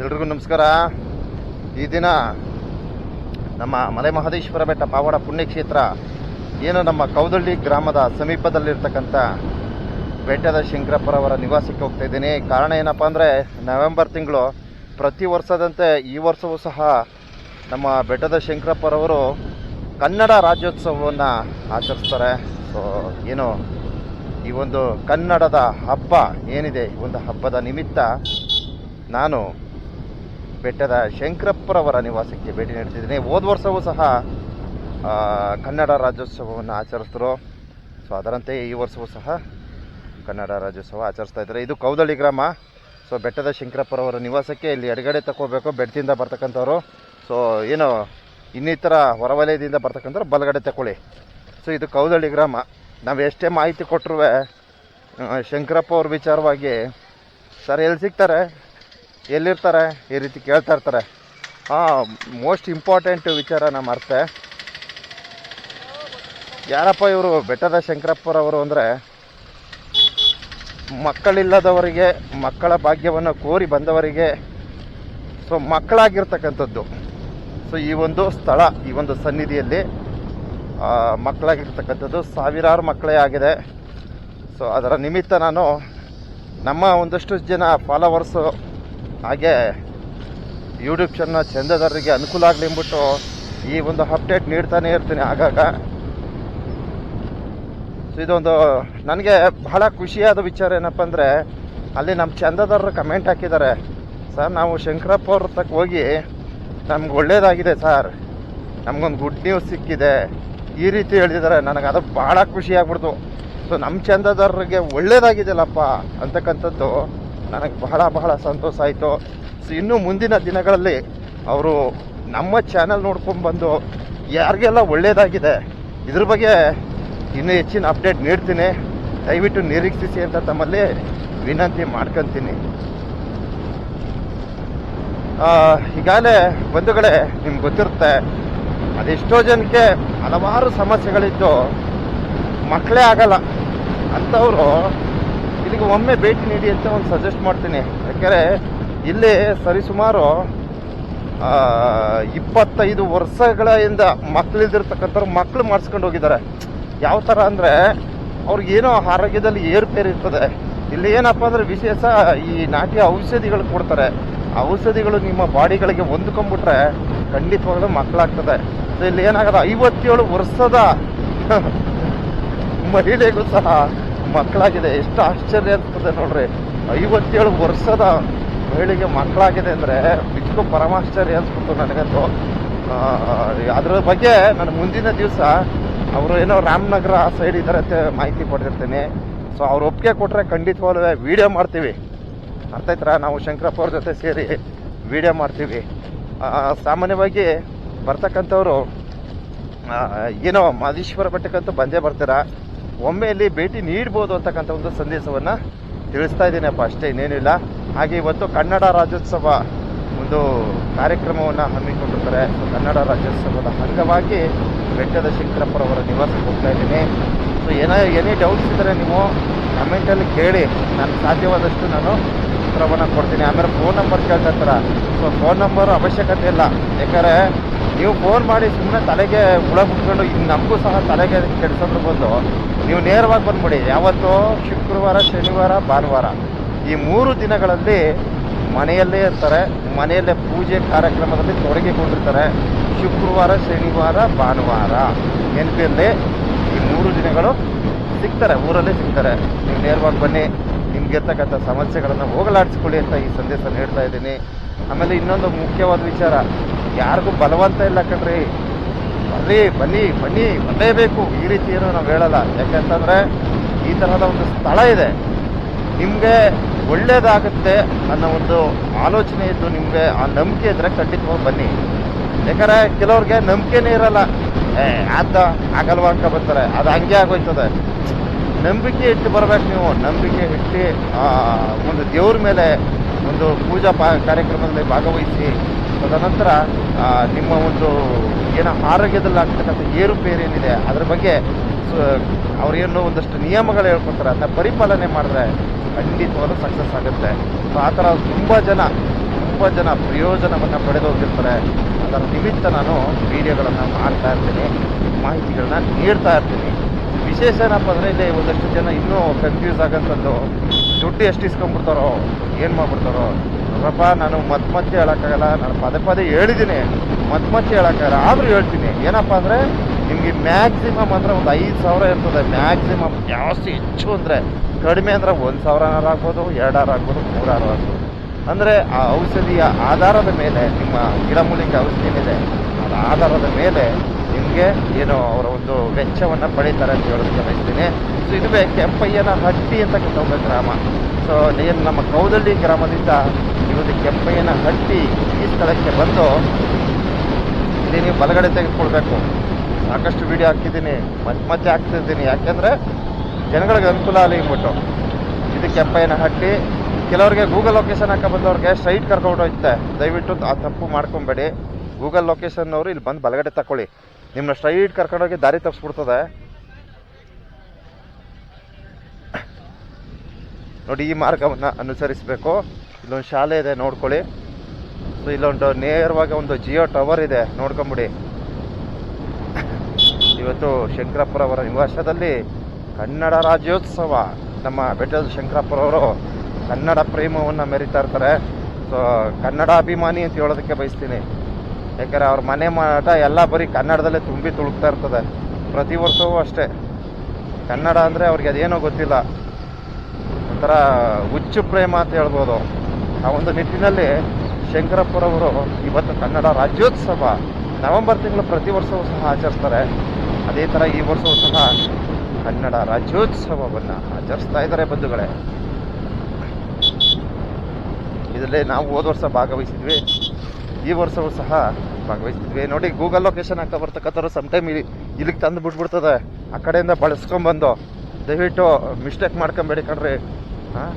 ಎಲ್ರಿಗೂ ನಮಸ್ಕಾರ. ಈ ದಿನ ನಮ್ಮ ಮಲೆ ಮಹದೇಶ್ವರ ಬೆಟ್ಟ ಪಾವಡ ಪುಣ್ಯಕ್ಷೇತ್ರ ಏನು ನಮ್ಮ ಕೌದಳ್ಳಿ ಗ್ರಾಮದ ಸಮೀಪದಲ್ಲಿರ್ತಕ್ಕಂಥ ಬೆಟ್ಟದ ಶಂಕರಪ್ಪರವರ ನಿವಾಸಕ್ಕೆ ಹೋಗ್ತಾ ಇದ್ದೀನಿ. ಕಾರಣ ಏನಪ್ಪ ಅಂದರೆ, ನವೆಂಬರ್ ತಿಂಗಳು ಪ್ರತಿ ವರ್ಷದಂತೆ ಈ ವರ್ಷವೂ ಸಹ ನಮ್ಮ ಬೆಟ್ಟದ ಶಂಕರಪ್ಪರವರು ಕನ್ನಡ ರಾಜ್ಯೋತ್ಸವವನ್ನು ಆಚರಿಸ್ತಾರೆ. ಸೊ ಏನು ಈ ಒಂದು ಕನ್ನಡದ ಹಬ್ಬ ಏನಿದೆ, ಈ ಒಂದು ಹಬ್ಬದ ನಿಮಿತ್ತ ನಾನು ಬೆಟ್ಟದ ಶಂಕರಪ್ಪರವರ ನಿವಾಸಕ್ಕೆ ಭೇಟಿ ನೀಡ್ತಿದ್ದೀನಿ ಹೋದ ವರ್ಷವೂ ಸಹ ಕನ್ನಡ ರಾಜ್ಯೋತ್ಸವವನ್ನು ಆಚರಿಸಿದ್ರು ಸೊ, ಅದರಂತೆ ಈ ವರ್ಷವೂ ಸಹ ಕನ್ನಡ ರಾಜ್ಯೋತ್ಸವ ಆಚರಿಸ್ತಾ ಇದ್ದಾರೆ. ಇದು ಕೌದಳ್ಳಿ ಗ್ರಾಮ. ಸೊ, ಬೆಟ್ಟದ ಶಂಕರಪ್ಪರವರ ನಿವಾಸಕ್ಕೆ ಇಲ್ಲಿ ಎಡಗಡೆ ತಗೋಬೇಕು ಬೆಟ್ಟದಿಂದ ಬರ್ತಕ್ಕಂಥವ್ರು. ಸೊ, ಏನು, ಇನ್ನಿತರ ಹೊರವಲಯದಿಂದ ಬರ್ತಕ್ಕಂಥವ್ರು ಬಲಗಡೆ ತಗೊಳ್ಳಿ ಸೊ, ಇದು ಕೌದಳ್ಳಿ ಗ್ರಾಮ. ನಾವು ಎಷ್ಟೇ ಮಾಹಿತಿ ಕೊಟ್ಟರು ಶಂಕರಪ್ಪ ಅವ್ರ ವಿಚಾರವಾಗಿ, ಸರ್, ಎಲ್ಲಿ ಸಿಗ್ತಾರೆ? ಎಲ್ಲಿರ್ತಾರೆ? ಈ ರೀತಿ ಕೇಳ್ತಾ ಇರ್ತಾರೆ. ಹಾಂ ಮೋಸ್ಟ್ ಇಂಪಾರ್ಟೆಂಟ್ ವಿಚಾರ ನಮ್ಮ ಮರ್ತೆ. ಯಾರಪ್ಪ ಇವರು? ಬೆಟ್ಟದ ಶಂಕರಪ್ಪರವರು ಅಂದರೆ, ಮಕ್ಕಳಿಲ್ಲದವರಿಗೆ, ಮಕ್ಕಳ ಭಾಗ್ಯವನ್ನು ಕೋರಿ ಬಂದವರಿಗೆ ಸೊ ಮಕ್ಕಳಾಗಿರ್ತಕ್ಕಂಥದ್ದು. ಸೊ ಈ ಒಂದು ಸ್ಥಳ, ಈ ಒಂದು ಸನ್ನಿಧಿಯಲ್ಲಿ ಮಕ್ಕಳಾಗಿರ್ತಕ್ಕಂಥದ್ದು ಸಾವಿರಾರು ಮಕ್ಕಳೇ ಆಗಿದೆ. ಸೊ ಅದರ ನಿಮಿತ್ತ ನಾನು ನಮ್ಮ ಒಂದಷ್ಟು ಜನ ಫಾಲೋವರ್ಸು ಹಾಗೆ ಯೂಟ್ಯೂಬ್ ಚಾನಲ್ ಚಂದದಾರರಿಗೆ ಅನುಕೂಲ ಆಗಲಿ ಅಂದ್ಬಿಟ್ಟು ಈ ಒಂದು ಅಪ್ಡೇಟ್ ನೀಡ್ತಾನೆ ಇರ್ತೀನಿ ಆಗಾಗ. ಸೊ ಇದೊಂದು ನನಗೆ ಬಹಳ ಖುಷಿಯಾದ ವಿಚಾರ ಏನಪ್ಪ ಅಂದರೆ ಅಲ್ಲಿ ನಮ್ಮ ಚಂದದಾರರು ಕಮೆಂಟ್ ಹಾಕಿದ್ದಾರೆ. ಸರ್ ನಾವು ಶಂಕರಪ್ಪ ಅವ್ರ ಹೋಗಿ ನಮ್ಗೆ ಒಳ್ಳೇದಾಗಿದೆ ಸರ್ ನಮಗೊಂದು ಗುಡ್ ನ್ಯೂಸ್ ಸಿಕ್ಕಿದೆ. ಈ ರೀತಿ ಹೇಳಿದ್ದಾರೆ. ನನಗೆ ಅದು ಭಾಳ ಖುಷಿ ಆಗ್ಬಿಡ್ತು. ಸೊ ನಮ್ಮ ಚಂದದಾರರಿಗೆ ಒಳ್ಳೇದಾಗಿದೆಯಲ್ಲಪ್ಪ ಅಂತಕ್ಕಂಥದ್ದು ನನಗೆ ಬಹಳ ಬಹಳ ಸಂತೋಷ ಆಯಿತು. ಸೊ ಇನ್ನೂ ಮುಂದಿನ ದಿನಗಳಲ್ಲಿ ಅವರು ನಮ್ಮ ಚಾನಲ್ ನೋಡ್ಕೊಂಡು ಯಾರಿಗೆಲ್ಲ ಒಳ್ಳೆಯದಾಗಿದೆ ಇದ್ರ ಬಗ್ಗೆ ಇನ್ನೂ ಹೆಚ್ಚಿನ ಅಪ್ಡೇಟ್ ನೀಡ್ತೀನಿ. ದಯವಿಟ್ಟು ನಿರೀಕ್ಷಿಸಿ ಅಂತ ತಮ್ಮಲ್ಲಿ ವಿನಂತಿ ಮಾಡ್ಕೊತೀನಿ. ಈಗಾಗಲೇ ಬಂಧುಗಳೇ, ನಿಮ್ಗೆ ಗೊತ್ತಿರುತ್ತೆ, ಅದೆಷ್ಟೋ ಜನಕ್ಕೆ ಹಲವಾರು ಸಮಸ್ಯೆಗಳಿದ್ದು, ಮಕ್ಕಳೇ ಆಗಲ್ಲ. ಅಂಥವರು ಇಲ್ಲಿಗೆ ಒಮ್ಮೆ ಭೇಟಿ ನೀಡಿ ಅಂತ ಒಂದು ಸಜೆಸ್ಟ್ ಮಾಡ್ತೀನಿ. ಯಾಕೆಂದರೆ ಇಲ್ಲಿ ಸರಿಸುಮಾರು ಇಪ್ಪತ್ತೈದು ವರ್ಷಗಳಿಂದ ಮಕ್ಕಳಿದ್ದಿರ್ತಕ್ಕಂಥವ್ರು ಮಕ್ಕಳು ಮಾಡಿಸ್ಕೊಂಡು ಹೋಗಿದ್ದಾರೆ. ಯಾವ ಥರ ಅಂದರೆ ಅವ್ರಿಗೇನೋ ಆರೋಗ್ಯದಲ್ಲಿ ಏರುಪೇರು ಇರ್ತದೆ. ಇಲ್ಲಿ ಏನಪ್ಪ ಅಂದರೆ ವಿಶೇಷ ಈ ನಾಟಿ ಔಷಧಿಗಳು ಕೊಡ್ತಾರೆ. ಔಷಧಿಗಳು ನಿಮ್ಮ ಬಾಡಿಗಳಿಗೆ ಹೊಂದ್ಕೊಂಬಿಟ್ರೆ ಖಂಡಿತವಾಗ್ಲೂ ಮಕ್ಕಳಾಗ್ತದೆ. ಇಲ್ಲಿ ಏನಾಗದ ಐವತ್ತೇಳು ವರ್ಷದ ಮಹಿಳೆಗೂ ಸಹ ಮಕ್ಕಳಾಗಿದೆ. ಎಷ್ಟು ಆಶ್ಚರ್ಯ ಅನ್ಸ್ತದೆ ನೋಡ್ರಿ. ಐವತ್ತೇಳು ವರ್ಷದ ಮಹಿಳೆಗೆ ಮಕ್ಕಳಾಗಿದೆ ಅಂದರೆ ನಿಜಕ್ಕೂ ಪರಮಾಶ್ಚರ್ಯ ಅನ್ಸ್ಬಿಟ್ಟು ನನಗಂತೂ. ಅದ್ರ ಬಗ್ಗೆ ನಾನು ಮುಂದಿನ ದಿವಸ ಅವರು ಏನೋ ರಾಮನಗರ ಸೈಡ್ ಇದ್ದಾರೆ ಅಂತ ಮಾಹಿತಿ ಪಡೆದಿರ್ತೀನಿ. ಸೊ ಅವ್ರು ಒಪ್ಪಿಗೆ ಕೊಟ್ಟರೆ ಖಂಡಿತವಾಗ ವಿಡಿಯೋ ಮಾಡ್ತೀವಿ. ಅರ್ಥ ನಾವು ಶಂಕರಪ್ಪ ಅವ್ರ ಜೊತೆ ಸೇರಿ ವಿಡಿಯೋ ಮಾಡ್ತೀವಿ. ಸಾಮಾನ್ಯವಾಗಿ ಬರ್ತಕ್ಕಂಥವ್ರು ಏನೋ ಮಾದೇಶ್ವರ ಬೆಟ್ಟಕ್ಕಂತೂ ಬಂದೇ ಬರ್ತೀರಾ? ಒಮ್ಮೆ ಇಲ್ಲಿ ಭೇಟಿ ನೀಡ್ಬೋದು ಅಂತಕ್ಕಂಥ ಒಂದು ಸಂದೇಶವನ್ನು ತಿಳಿಸ್ತಾ ಇದ್ದೀನಪ್ಪ. ಅಷ್ಟೇ ಇನ್ನೇನಿಲ್ಲ. ಹಾಗೆ ಇವತ್ತು ಕನ್ನಡ ರಾಜ್ಯೋತ್ಸವ ಒಂದು ಕಾರ್ಯಕ್ರಮವನ್ನು ಹಮ್ಮಿಕೊಂಡಿರ್ತಾರೆ. ಕನ್ನಡ ರಾಜ್ಯೋತ್ಸವದ ಅಂಗವಾಗಿ ಬೆಟ್ಟದ ಶಂಕರಪ್ಪರವರ ನಿವಾಸಕ್ಕೆ ಹೋಗ್ತಾ ಇದ್ದೀನಿ. ಸೊ ಏನೋ ಎನಿ ಡೌಟ್ಸ್ ಇದ್ದರೆ ನೀವು ಕಮೆಂಟಲ್ಲಿ ಕೇಳಿ. ನಾನು ಸಾಧ್ಯವಾದಷ್ಟು ನಾನು ಉತ್ತರವನ್ನು ಕೊಡ್ತೀನಿ. ಆಮೇಲೆ ಫೋನ್ ನಂಬರ್ ಕೇಳ್ತಾ ಇರ್ತಾರೆ? ಸೊ ಫೋನ್ ನಂಬರ್ ಅವಶ್ಯಕತೆ ಇಲ್ಲ. ಯಾಕಂದರೆ ನೀವು ಫೋನ್ ಮಾಡಿ ಸುಮ್ಮನೆ ತಲೆಗೆ ಹುಳ ಮುಟ್ಕೊಂಡು ಇನ್ನು ನಮಗೂ ಸಹ ತಲೆಗೆ ಕೆಡಿಸೋದ್ರ ಬಂದು ನೀವು ನೇರವಾಗಿ ಬಂದ್ಬಿಡಿ. ಯಾವತ್ತು ಶುಕ್ರವಾರ, ಶನಿವಾರ, ಭಾನುವಾರ ಈ ಮೂರು ದಿನಗಳಲ್ಲಿ ಮನೆಯಲ್ಲೇ ಇರ್ತಾರೆ, ಮನೆಯಲ್ಲೇ ಪೂಜೆ ಕಾರ್ಯಕ್ರಮದಲ್ಲಿ ತೊಡಗಿಕೊಂಡಿರ್ತಾರೆ. ಶುಕ್ರವಾರ, ಶನಿವಾರ, ಭಾನುವಾರ ನೆನಪಿಯಲ್ಲಿ ಈ ಮೂರು ದಿನಗಳು ಸಿಗ್ತಾರೆ, ಊರಲ್ಲೇ ಸಿಗ್ತಾರೆ. ನೀವು ನೇರವಾಗಿ ಬನ್ನಿ ನಿಮ್ಗಿರ್ತಕ್ಕಂಥ ಸಮಸ್ಯೆಗಳನ್ನು ಹೋಗಲಾಡಿಸ್ಕೊಳ್ಳಿ ಅಂತ ಈ ಸಂದೇಶ ನೀಡ್ತಾ ಇದ್ದೀನಿ. ಆಮೇಲೆ ಇನ್ನೊಂದು ಮುಖ್ಯವಾದ ವಿಚಾರ ಯಾರಿಗೂ ಬಲವಂತ ಇಲ್ಲ ಕಣ್ರಿ. ಬರ್ರಿ, ಬನ್ನಿ ಬನ್ನಿ ಬರಲೇಬೇಕು ಈ ರೀತಿ ಏನು ನಾವು ಹೇಳಲ್ಲ. ಯಾಕೆಂತಂದ್ರೆ ಈ ತರಹದ ಒಂದು ಸ್ಥಳ ಇದೆ. ನಿಮಗೆ ಒಳ್ಳೇದಾಗುತ್ತೆ ಅನ್ನೋ ಒಂದು ಆಲೋಚನೆ ಇದ್ದು ನಿಮಗೆ ಆ ನಂಬಿಕೆ ಇದ್ದರೆ ಖಂಡಿತವಾಗಿ ಬನ್ನಿ. ಯಾಕಂದರೆ ಕೆಲವ್ರಿಗೆ ನಂಬಿಕೆನೇ ಇರಲ್ಲ. ಏ, ಆತ ಆಗಲ್ವ ಅಂತ ಬರ್ತಾರೆ. ಅದು ಹಂಗೆ ಆಗೋಯ್ತದೆ. ನಂಬಿಕೆ ಇಟ್ಟು ಬರ್ಬೇಕು ನೀವು. ನಂಬಿಕೆ ಇಟ್ಟು ಒಂದು ದೇವ್ರ ಮೇಲೆ ಒಂದು ಪೂಜಾ ಕಾರ್ಯಕ್ರಮದಲ್ಲಿ ಭಾಗವಹಿಸಿ ತದನಂತರ ನಿಮ್ಮ ಒಂದು ಏನೋ ಆರೋಗ್ಯದಲ್ಲಿ ಆಗ್ತಕ್ಕಂಥ ಏರುಪೇರು ಏನಿದೆ, ಅದ್ರ ಬಗ್ಗೆ ಅವ್ರೇನು ಒಂದಷ್ಟು ನಿಯಮಗಳು ಹೇಳ್ಕೊತಾರೆ ಅದನ್ನ ಪರಿಪಾಲನೆ ಮಾಡಿದ್ರೆ ಖಂಡಿತವಾದ ಸಕ್ಸಸ್ ಆಗುತ್ತೆ. ಸೊ ಆ ಥರ ತುಂಬ ಜನ ತುಂಬ ಜನ ಪ್ರಯೋಜನವನ್ನು ಪಡೆದೋಗಿರ್ತಾರೆ ಅದರ ನಿಮಿತ್ತ ನಾನು ವಿಡಿಯೋಗಳನ್ನು ಮಾಡ್ತಾ ಇರ್ತೀನಿ, ಮಾಹಿತಿಗಳನ್ನ ನೀಡ್ತಾ ಇರ್ತೀನಿ. ವಿಶೇಷ ಏನಪ್ಪ ಅಂದರೆ, ಇಲ್ಲಿ ಒಂದಷ್ಟು ಜನ ಇನ್ನೂ ಕನ್ಫ್ಯೂಸ್ ಆಗೋಂಥದ್ದು ದುಡ್ಡು ಎಷ್ಟು ಇಸ್ಕೊಂಡ್ಬಿಡ್ತಾರೋ, ಏನು ಮಾಡ್ಬಿಡ್ತಾರೋ. ನೋಡಪ್ಪ ನಾನು ಮತ್ತೆ ಮತ್ತೆ ಹೇಳೋಕ್ಕಾಗಲ್ಲ, ನಾನು ಪದೇ ಪದೇ ಹೇಳಿದ್ದೀನಿ. ಮತ್ತೆ ಮತ್ತೆ ಹೇಳೋಕ್ಕಾಗಲ್ಲ, ಆದರೂ ಹೇಳ್ತೀನಿ. ಏನಪ್ಪ ಅಂದರೆ, ನಿಮಗೆ ಮ್ಯಾಕ್ಸಿಮಮ್ ಅಂದರೆ ಒಂದು ಐದು ಸಾವಿರ ಇರ್ತದೆ. ಮ್ಯಾಕ್ಸಿಮಮ್ ಜಾಸ್ತಿ ಹೆಚ್ಚು ಅಂದರೆ ಕಡಿಮೆ ಅಂದರೆ ಒಂದು ಸಾವಿರನಾರು ಆಗ್ಬೋದು, ಎರಡಾರು ಆಗ್ಬೋದು, ಮೂರಾರು ಆಗ್ಬೋದು. ಅಂದರೆ ಆ ಔಷಧಿಯ ಆಧಾರದ ಮೇಲೆ, ನಿಮ್ಮ ಗಿಡಮೂಲಿಕೆ ಔಷಧಿ ಏನಿದೆ ಅದರ ಆಧಾರದ ಮೇಲೆ ನಿಮಗೆ ಏನು ಅವರ ಒಂದು ವೆಚ್ಚವನ್ನು ಪಡೀತಾರೆ ಅಂತ ಹೇಳೋದಕ್ಕೆ ಬಯಸ್ತೀನಿ ಸೊ ಇದುವೇ ಕೆಂಪಯ್ಯನ ಹಟ್ಟಿ ಅಂತಕ್ಕಂಥ ಗ್ರಾಮ. ಸೊ ಏನು ನಮ್ಮ ಕೌದಳ್ಳಿ ಗ್ರಾಮದಿಂದ ಈ ಒಂದು ಕೆಂಪಯ್ಯನ ಹಟ್ಟಿ ಈ ಸ್ಥಳಕ್ಕೆ ಬಂದು ಇಲ್ಲಿ ನೀವು ಬಲಗಡೆ ತೆಗೆದುಕೊಳ್ಬೇಕು. ಸಾಕಷ್ಟು ವಿಡಿಯೋ ಹಾಕಿದ್ದೀನಿ ಮತ್ತೆ ಮತ್ತೆ ಹಾಕ್ತಿದ್ದೀನಿ ಯಾಕೆಂದರೆ ಜನಗಳಿಗೆ ಅನುಕೂಲ ಆಗಲಿ ಅಂದ್ಬಿಟ್ಟು. ಇದು ಕೆಂಪಯ್ಯನ ಹಟ್ಟಿ. ಕೆಲವರಿಗೆ ಗೂಗಲ್ ಲೊಕೇಶನ್ ಹಾಕ ಬಂದವ್ರಿಗೆ ಸ್ಟ್ರೈಟ್ ಕರ್ಕೊಂಡು ಹೋಗ್ತೆ ದಯವಿಟ್ಟು ಆ ತಪ್ಪು ಮಾಡ್ಕೊಬೇಡಿ. ಗೂಗಲ್ ಲೊಕೇಶನ್ ಅವರು ಇಲ್ಲಿ ಬಂದು ಬಲಗಡೆ ತಗೊಳ್ಳಿ. ನಿಮ್ಮನ್ನ ಸ್ಟ್ರೈಟ್ ಕರ್ಕೊಂಡೋಗಿ ದಾರಿ ತಪ್ಪಿಸ್ಬಿಡ್ತದೆ ನೋಡಿ ಈ ಮಾರ್ಗವನ್ನು ಅನುಸರಿಸಬೇಕು. ಇಲ್ಲೊಂದು ಶಾಲೆ ಇದೆ, ನೋಡ್ಕೊಳ್ಳಿ. ಸೊ ಇಲ್ಲೊಂದು ನೇರವಾಗಿ ಒಂದು ಜಿಯೋ ಟವರ್ ಇದೆ, ನೋಡ್ಕೊಂಬಿಡಿ. ಇವತ್ತು ಶಂಕರಪ್ಪರವರ ನಿವಾಸದಲ್ಲಿ ಕನ್ನಡ ರಾಜ್ಯೋತ್ಸವ. ನಮ್ಮ ಬೆಟ್ಟದ ಶಂಕರಪ್ಪರವರು ಕನ್ನಡ ಪ್ರೇಮವನ್ನು ಮೆರಿತಾ ಇರ್ತಾರೆ. ಸೊ ಕನ್ನಡ ಅಭಿಮಾನಿ ಅಂತ ಹೇಳೋದಕ್ಕೆ ಬಯಸ್ತೀನಿ. ಯಾಕಂದರೆ ಅವ್ರ ಮನೆ ಮಾಟ ಎಲ್ಲ ಬರೀ ಕನ್ನಡದಲ್ಲೇ ತುಂಬಿ ತುಳುಕ್ತಾ ಇರ್ತದೆ. ಪ್ರತಿ ವರ್ಷವೂ ಅಷ್ಟೇ. ಕನ್ನಡ ಅಂದರೆ ಅವ್ರಿಗೆ ಅದೇನೋ ಗೊತ್ತಿಲ್ಲ. ಒಂಥರ ಹುಚ್ಚು ಪ್ರೇಮ ಅಂತ ಹೇಳ್ಬೋದು ಆ ಒಂದು ನಿಟ್ಟಿನಲ್ಲಿ ಶಂಕರಪ್ಪರವರು ಇವತ್ತು ಕನ್ನಡ ರಾಜ್ಯೋತ್ಸವ ನವೆಂಬರ್ ತಿಂಗಳು ಪ್ರತಿ ವರ್ಷವೂ ಸಹ ಆಚರಿಸ್ತಾರೆ. ಅದೇ ಥರ ಈ ವರ್ಷವೂ ಸಹ ಕನ್ನಡ ರಾಜ್ಯೋತ್ಸವವನ್ನು ಆಚರಿಸ್ತಾ ಇದ್ದಾರೆ ಬಂಧುಗಳೇ. ಇದರಲ್ಲಿ ನಾವು ಹೋದ ವರ್ಷ ಭಾಗವಹಿಸಿದ್ವಿ. ಈ ವರ್ಷವೂ ಸಹ ಭಾಗವಹಿಸ್ತಿದ್ವಿ. ನೋಡಿ ಗೂಗಲ್ ಲೊಕೇಶನ್ ಹಾಕ ಬರ್ತಕ್ಕಂಥವ್ರು ಸಮ್ಟೈಮ್ ಇಲ್ಲಿ ಇಲ್ಲಿಗೆ ತಂದು ಬಿಟ್ಬಿಡ್ತದೆ. ಆ ಕಡೆಯಿಂದ ಬಳಸ್ಕೊಂಬಂದು. ದಯವಿಟ್ಟು ಮಿಸ್ಟೇಕ್ ಮಾಡ್ಕೊಂಬೇಡಿ ಕಣ್ರಿ. ಹಾಂ?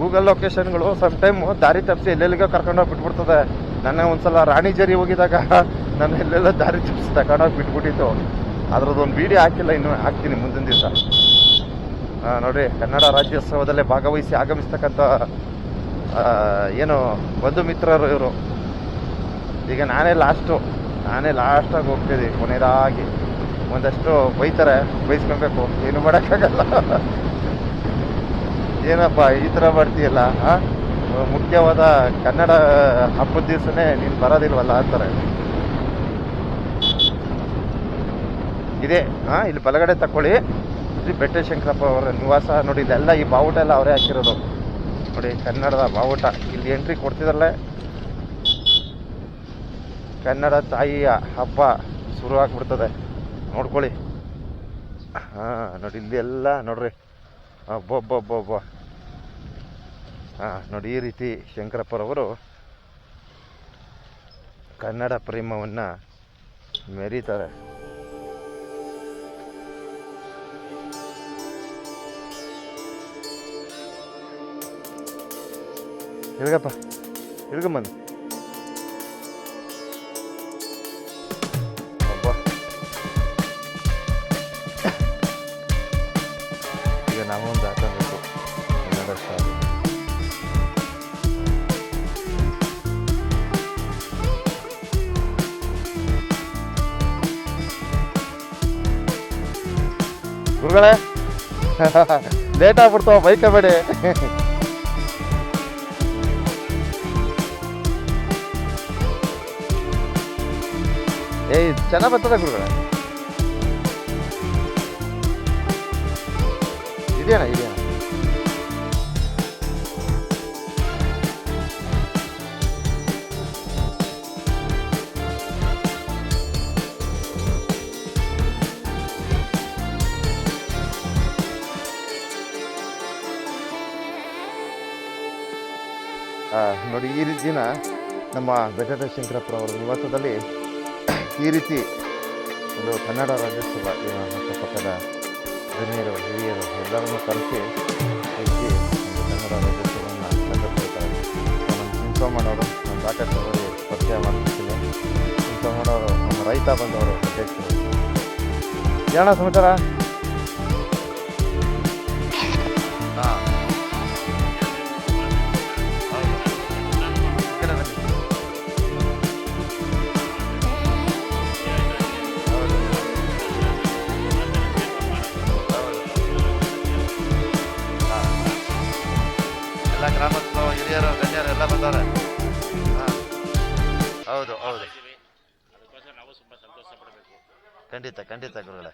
ಗೂಗಲ್ ಲೊಕೇಶನ್ಗಳು ಸಮ್ ಟೈಮ್ ದಾರಿ ತಪ್ಪಿಸಿ ಎಲ್ಲೆಲ್ಲಿಗೋ ಕರ್ಕೊಂಡೋಗಿ ಬಿಟ್ಬಿಡ್ತದೆ. ನನ್ನ ಒಂದ್ಸಲ ರಾಣಿಜೇರಿ ಹೋಗಿದಾಗ ನನ್ನ ಎಲ್ಲೆಲ್ಲ ದಾರಿ ತಪ್ಪಿಸಿ ತಗೊಂಡೋಗಿ ಬಿಟ್ಬಿಟ್ಟಿತ್ತು. ಅದ್ರದ್ದೊಂದು ವಿಡಿಯೋ ಹಾಕಿಲ್ಲ, ಇನ್ನು ಹಾಕ್ತೀನಿ ಮುಂದಿನ ದಿವಸ. ನೋಡಿ, ಕನ್ನಡ ರಾಜ್ಯೋತ್ಸವದಲ್ಲೇ ಭಾಗವಹಿಸಿ ಆಗಮಿಸ್ತಕ್ಕಂಥ ಏನು ಬಂಧು ಮಿತ್ರರು ಇವರು. ಈಗ ನಾನೇ ಲಾಸ್ಟು ನಾನೇ ಲಾಸ್ಟಾಗಿ ಹೋಗ್ತಿದ್ದೆ ಕೊನೆಯದಾಗಿ ಒಂದಷ್ಟು ಬೈತಾರೆ ಬೈಸ್ಕೊಬೇಕು ಏನು ಮಾಡೋಕ್ಕಾಗಲ್ಲ. ಏನಪ್ಪ, ಈ ಥರ ಮಾಡ್ತೀಯಲ್ಲ ಹಾಂ ಮುಖ್ಯವಾದ ಕನ್ನಡ ಹಬ್ಬದ ದಿವಸನೇ ನೀನು ಬರೋದಿಲ್ವಲ್ಲ ಅಂತಾರೆ. ಇದೆ ಹಾಂ ಇಲ್ಲಿ ಬಲಗಡೆ ತಕೊಳ್ಳಿ. ಶ್ರೀ ಬೆಟ್ಟ ಶಂಕರಪ್ಪ ಅವರ ನಿವಾಸ, ನೋಡಿ ಇಲ್ಲೆಲ್ಲ ಈ ಬಾವುಟ ಎಲ್ಲ ಅವರೇ ಹಾಕಿರೋದು. ನೋಡಿ, ಕನ್ನಡದ ಬಾವುಟ ಇಲ್ಲಿ ಎಂಟ್ರಿ ಕೊಡ್ತಿದಲ್ಲೇ ಕನ್ನಡ ತಾಯಿಯ ಹಬ್ಬ ಶುರು ಆಗ್ಬಿಡ್ತದೆ. ನೋಡ್ಕೊಳ್ಳಿ. ಹಾ, ನೋಡಿ ಇಲ್ಲಿ ಎಲ್ಲ ನೋಡ್ರಿ. ಒಬ್ಬೊಬ್ಬೊಬ್ಬ ಹಾ, ನೋಡಿ, ಈ ರೀತಿ ಶಂಕರಪ್ಪರವರು ಕನ್ನಡ ಪ್ರೇಮವನ್ನು ಮೆರೀತಾರೆ. ಇಳ್ಗಪ್ಪ ಅಬ್ಬಾ. ಈಗ ನಾವು ಹಾಕಬೇಕು ಕನ್ನಡ ಶಾಲೆ ಗುರುಗಳೇ ಲೇಟ್ ಆಗ್ಬಿಡ್ತಾವ ಬೈಕ ಬೇಡಿ. ಚೆನ್ನಾಗಿ ಬರ್ತದೆ ಗುರುಗಳೇ? ಆ, ನೋಡಿ ಈ ರೀತಿನ ನಮ್ಮ ಬೆಟ್ಟದ ಶಂಕರಪ್ಪ ಅವರ ನಿವಾಸದಲ್ಲಿ ಈ ರೀತಿ ಒಂದು ಕನ್ನಡ ರಾಜ್ಯೋತ್ಸವ ಅಕ್ಕಪಕ್ಕದ ಗಣ್ಯರು, ಹಿರಿಯರು ಎಲ್ಲರನ್ನು ಕರೆಸಿ ರೀತಿ ಒಂದು ಕನ್ನಡ ರಾಜ್ಯೋತ್ಸವವನ್ನು ಕಂಡುಕೊಳ್ತಾರೆ ನಮ್ಮ ಸಿಂಸೋಮಣ್ಣವರು ನಮ್ಮ ಸಾಕಷ್ಟು ಅವರಿಗೆ ಪರಿಚಯ ಮಾಡ್ತಿದ್ದೀನಿ ಮಾಡೋರು ನಮ್ಮ ರೈತ ಬಂದವರು ಅಧ್ಯಕ್ಷರು. ಏನ ಸಮಾಚಾರ? ಹಾಂ. ಹಿರಿಯರು ಗಣ್ಯರು ಎಲ್ಲ ಬಂದಾರೆ ಹಾ. ಹೌದು ಹೌದು. ಖಂಡಿತ ಖಂಡಿತ ಗುರುಗಳೇ.